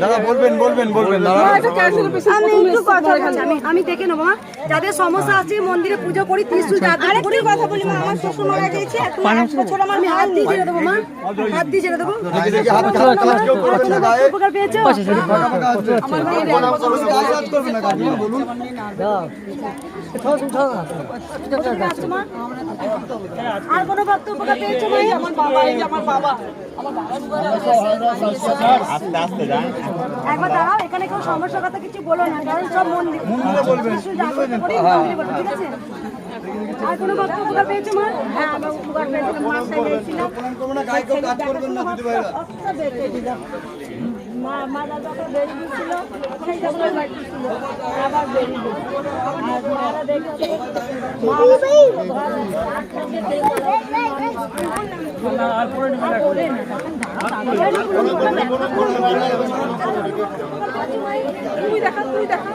দাদা বলবেন বলবেন বলবেন আমি একটু কথা আমি আমি দেখে নেব মা যাদের সমস্যা আছে মন্দিরে পুজো করি ত্রিশুল জাগ্রত করি কথা বলি মা আমার শ্বশুর মারা এখন এক বছর আমার আমি হাত দিয়ে ছেড়ে দেবো মা হাত দিয়ে ছেড়ে দেবো উপকার পেয়েছ বলুন আর কোনো ভক্ত উপকার পেয়েছ ভাই আমার বাবা এই আমার বাবা একবার দাঁড়াও এখানে কেউ সমস্যার কথা কিছু বলো না কারণ সব মন্দির ত্রিশূল জাগ্রত করি, মন্দিরে বলো, ঠিক আছে আর কোনো ভক্ত উপকার পেয়েছ মা হ্যাঁ আমরা উপকার পেয়েছিলাম কাজ করবেন না দিদি ভাইরা মা মা বেরিয়ে দিচ্ছিল সেই যখন বাড়ি ছিল আবার বেরিয়ে আর মারা দেখছে তুই দেখা তুই দেখা